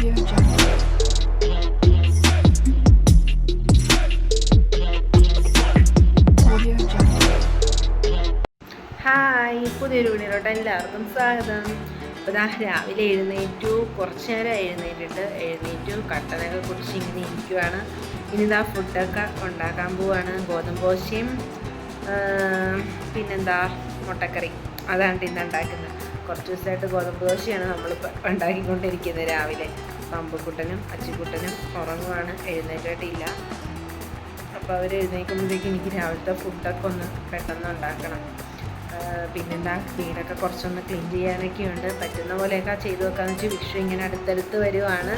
Hi പുതിയൊരു വീടിനോട്ട് എല്ലാവർക്കും സ്വാഗതം. അപ്പോൾ ദാ രാവിലെ എഴുന്നേറ്റു. കുറച്ച് നേരം എഴുന്നേറ്റിട്ട് എഴുന്നേറ്റു. കട്ടനൊക്കെ കുടിച്ച് ഇങ്ങനെ ഇരിക്കുവാണ്. ഇനി ഇതാ ഫുഡൊക്കെ ഉണ്ടാക്കാൻ പോവാണ്. ഗോതമ്പ് ദോശയും പിന്നെന്താ മുട്ടക്കറി. അതാണ് ഇന്ന് ഉണ്ടാക്കുന്നത്. കുറച്ച് ദിവസമായിട്ട് ഗോതമ്പ് ദോശയാണ് നമ്മൾ ഉണ്ടാക്കിക്കൊണ്ടിരിക്കുന്നത് രാവിലെ. പമ്പുക്കുട്ടനും അച്ചിക്കുട്ടനും ഉറങ്ങുവാണ്. എഴുന്നേറ്റിട്ടില്ല. അപ്പോൾ അവർ എഴുന്നേൽക്കുമ്പോഴത്തേക്ക് എനിക്ക് രാവിലത്തെ ഫുഡൊക്കെ ഒന്ന് പെട്ടെന്ന് ഉണ്ടാക്കണം. പിന്നെന്താ വീടൊക്കെ കുറച്ചൊന്ന് ക്ലീൻ ചെയ്യാനൊക്കെ ഉണ്ട് പറ്റുന്ന പോലെയൊക്കെ ചെയ്തു വെക്കാന്ന് വെച്ചാൽ വിഷു ഇങ്ങനെ അടുത്തടുത്ത് വരുവാണ്.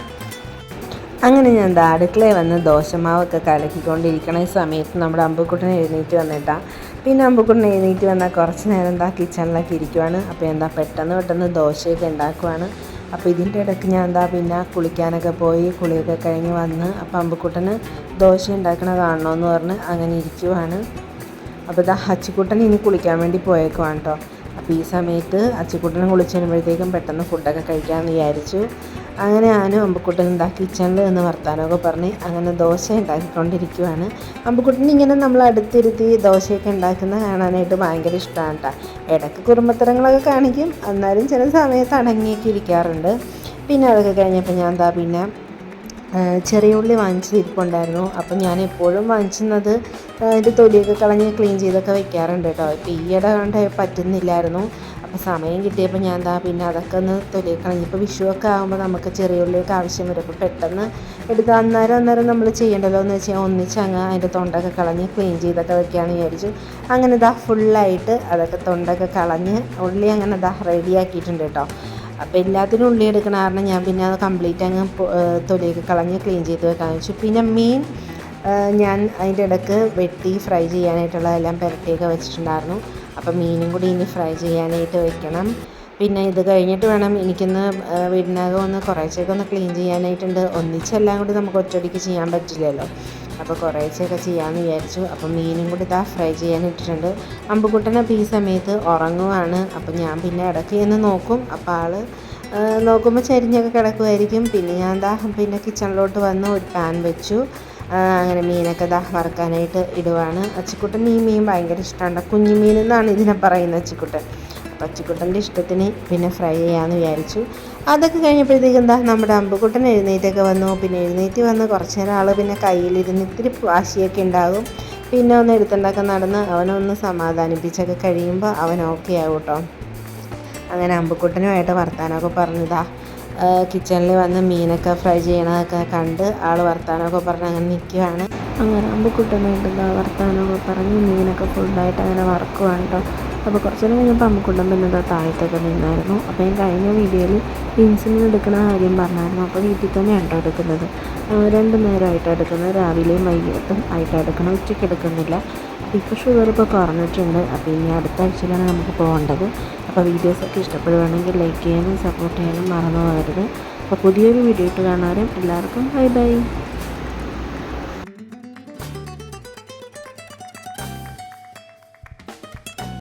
അങ്ങനെ ഞാൻ എന്താ അടുക്കളയിൽ വന്ന് ദോശമാവൊക്കെ കലക്കിക്കൊണ്ടിരിക്കണ ഈ സമയത്ത് നമ്മുടെ അമ്പുക്കുട്ടൻ എഴുന്നേറ്റ് വന്നിട്ടാണ് പിന്നെ അമ്പുക്കുട്ടൻ എഴുന്നേറ്റ് വന്നാൽ കുറച്ച് നേരം എന്താ കിച്ചണിലൊക്കെ ഇരിക്കുവാണ്. അപ്പോൾ എന്താ പെട്ടെന്ന് പെട്ടെന്ന് ദോശയൊക്കെ ഉണ്ടാക്കുവാണ്. അപ്പോൾ ഇതിന്റെ ഇടയ്ക്ക് ഞാൻ എന്താ പിന്നെ കുളിക്കാനൊക്കെ പോയി കുളിയൊക്കെ കഴിഞ്ഞ് വന്ന് അപ്പോൾ അമ്പുക്കുട്ടന് ദോശ ഉണ്ടാക്കണ കാണണമെന്ന് പറഞ്ഞ് അങ്ങനെ ഇരിക്കുവാണ്. അപ്പോൾ ഇതാ അച്ചിക്കുട്ടൻ ഇനി കുളിക്കാൻ വേണ്ടി പോയേക്കുവാണ് കേട്ടോ അപ്പോൾ ഈ സമയത്ത് അച്ചുക്കുട്ടനെ കുളിച്ച് വരുമ്പോഴത്തേക്കും പെട്ടെന്ന് ഫുഡൊക്കെ കഴിക്കാമെന്ന് വിചാരിച്ചു. അങ്ങനെ ഞാനും അമ്പക്കുട്ടൻ എന്താ കിച്ചണിൽ നിന്ന് വർത്താനമൊക്കെ പറഞ്ഞ് അങ്ങനെ ദോശ ഉണ്ടാക്കിക്കൊണ്ടിരിക്കുവാണ്. അമ്പക്കുട്ടൻ ഇങ്ങനെ നമ്മൾ അടുത്തിരുത്തി ദോശയൊക്കെ ഉണ്ടാക്കുന്നത് കാണാനായിട്ട് ഭയങ്കര ഇഷ്ടമാണ് കേട്ടോ ഇടയ്ക്ക് കുടുംബത്തരങ്ങളൊക്കെ കാണിക്കും. എന്നാലും ചില സമയത്ത് അടങ്ങിയൊക്കെ ഇരിക്കാറുണ്ട്. പിന്നെ അതൊക്കെ കഴിഞ്ഞപ്പോൾ ഞാൻ എന്താ പിന്നെ ചെറിയ ഉള്ളി വാങ്ങിച്ച് ഇരിപ്പുണ്ടായിരുന്നു. അപ്പം ഞാൻ എപ്പോഴും വാങ്ങിച്ചുന്നത് അതിന്റെ തൊലിയൊക്കെ കളഞ്ഞ് ക്ലീൻ ചെയ്തൊക്കെ വെക്കാറുണ്ട് കേട്ടോ ഇപ്പം ഈയിടെ കണ്ട് പറ്റുന്നില്ലായിരുന്നു. സമയം കിട്ടിയപ്പോൾ ഞാൻ എന്താ പിന്നെ അതൊക്കെ ഒന്ന് കളഞ്ഞ് ഇപ്പോൾ വിഷുവൊക്കെ ആകുമ്പോൾ നമുക്ക് ചെറിയ ഉള്ളിയൊക്കെ ആവശ്യം വരും. അപ്പോൾ പെട്ടെന്ന് എടുത്ത് അന്നേരം അന്നേരം നമ്മൾ ചെയ്യേണ്ടല്ലോ എന്ന് വെച്ചാൽ ഒന്നിച്ച് അങ്ങ് അതിന്റെ തൊണ്ടൊക്കെ കളഞ്ഞ് ക്ലീൻ ചെയ്തൊക്കെ വെക്കുകയാണ് വിചാരിച്ചു. അങ്ങനെ ഇതാ ഫുള്ളായിട്ട് അതൊക്കെ തൊണ്ടൊക്കെ കളഞ്ഞ് ഉള്ളി അങ്ങനെ ഇതാ റെഡിയാക്കിയിട്ടുണ്ട് കേട്ടോ അപ്പോൾ എല്ലാത്തിനും ഉള്ളി എടുക്കണ കാരണം ഞാൻ പിന്നെ അത് കംപ്ലീറ്റ് അങ്ങ് തൊലിയൊക്കെ കളഞ്ഞ് ക്ലീൻ ചെയ്ത് വെക്കാമെന്ന് വെച്ചു. പിന്നെ മീൻ ഞാൻ അതിന്റെ ഇടയ്ക്ക് വെട്ടി ഫ്രൈ ചെയ്യാനായിട്ടുള്ള എല്ലാം പുരട്ടിയൊക്കെ വെച്ചിട്ടുണ്ടായിരുന്നു. അപ്പോൾ മീനും കൂടി ഇനി ഫ്രൈ ചെയ്യാനായിട്ട് വെക്കണം. പിന്നെ ഇത് കഴിഞ്ഞിട്ട് വേണം എനിക്കൊന്ന് വീടിനകം ഒന്ന് കുറേശ്ശെയൊക്കെ ഒന്ന് ക്ലീൻ ചെയ്യാനായിട്ടുണ്ട്. ഒന്നിച്ചെല്ലാം കൂടി നമുക്ക് ഒറ്റയടിക്ക് ചെയ്യാൻ പറ്റില്ലല്ലോ. അപ്പോൾ കുറേശ്ശെയൊക്കെ ചെയ്യാമെന്ന് വിചാരിച്ചു. അപ്പം മീനും കൂടി ഇതാ ഫ്രൈ ചെയ്യാൻ ഇട്ടിട്ടുണ്ട്. അമ്പുക്കുട്ടനപ്പോൾ ഈ സമയത്ത് ഉറങ്ങുവാണ്. അപ്പം ഞാൻ പിന്നെ ഇടയ്ക്ക് ചെന്ന് നോക്കും. അപ്പോൾ ആൾ നോക്കുമ്പോൾ ചരിഞ്ഞൊക്കെ കിടക്കുമായിരിക്കും പിന്നെ ഞാൻ എന്താ പിന്നെ കിച്ചണിലോട്ട് വന്ന് ഒരു പാൻ വെച്ചു. അങ്ങനെ മീനൊക്കെ ദാ വറുക്കാനായിട്ട് ഇടുവാണ്. അച്ചിക്കുട്ടൻ ഈ മീൻ ഭയങ്കര ഇഷ്ടമാണ് കുഞ്ഞു മീൻ എന്നാണ് ഇതിനെ പറയുന്നത് അച്ചിക്കുട്ടൻ. അപ്പോൾ അച്ചിക്കുട്ടന്റെ ഇഷ്ടത്തിന് പിന്നെ ഫ്രൈ ചെയ്യാമെന്ന് വിചാരിച്ചു. അതൊക്കെ കഴിഞ്ഞപ്പോഴത്തേക്ക് എന്താ നമ്മുടെ അമ്പുകുട്ടൻ എഴുന്നേറ്റൊക്കെ വന്നു. പിന്നെ എഴുന്നേറ്റ് വന്ന് കുറച്ച് നേരം ആൾ പിന്നെ കയ്യിലിരുന്ന് ഇത്തിരി വാശിയൊക്കെ ഉണ്ടാകും. പിന്നെ ഒന്ന് എടുത്തുണ്ടാക്കാൻ നടന്ന് അവനൊന്ന് സമാധാനിപ്പിച്ചൊക്കെ കഴിയുമ്പോൾ അവൻ ഓക്കെ ആവും കേട്ടോ അങ്ങനെ അമ്പുക്കുട്ടനുമായിട്ട് വർത്താനമൊക്കെ പറഞ്ഞതാ കിച്ചണിൽ വന്ന് മീനൊക്കെ ഫ്രൈ ചെയ്യണതൊക്കെ കണ്ട് ആൾ വർത്താനമൊക്കെ പറഞ്ഞ് അങ്ങനെ നിൽക്കുകയാണ് അങ്ങനെ അമ്പുക്കുട്ടനായിട്ട് ഇതാ വർത്താനമൊക്കെ പറഞ്ഞ് മീനൊക്കെ ഫുള്ളായിട്ട് അങ്ങനെ വറക്കുവാണ് കേട്ടോ അപ്പോൾ കുറച്ച് നേരം കഴിഞ്ഞപ്പോൾ അമ്മക്കുട്ടൻ പിന്നെ എന്താ താഴത്തൊക്കെ നിന്നായിരുന്നു അപ്പോൾ ഞാൻ കഴിഞ്ഞ വീഡിയോയിൽ ഇൻസുലിൻ എടുക്കുന്ന കാര്യം പറഞ്ഞായിരുന്നു. അപ്പോൾ വീട്ടിൽ തന്നെയാണ് കേട്ടോ എടുക്കുന്നത്. രണ്ട് നേരമായിട്ടാണ് എടുക്കുന്നത്. രാവിലെയും വൈകിട്ടും ആയിട്ട് എടുക്കണം ഉച്ചയ്ക്ക് എടുക്കുന്നില്ല. ഇപ്പോൾ ഷുഗർ ഇപ്പോൾ കുറഞ്ഞിട്ടുണ്ട്. അപ്പോൾ ഇനി അടുത്ത ആഴ്ചയിലാണ് നമുക്ക് പോകേണ്ടത്. അപ്പോൾ വീഡിയോസൊക്കെ ഇഷ്ടപ്പെടുവാണെങ്കിൽ ലൈക്ക് ചെയ്യാനും സപ്പോർട്ട് ചെയ്യാനും മറന്നു പോകരുത്. അപ്പോൾ പുതിയൊരു വീഡിയോ ഇട്ട് കാണാനും എല്ലാവർക്കും ബൈ ബൈ.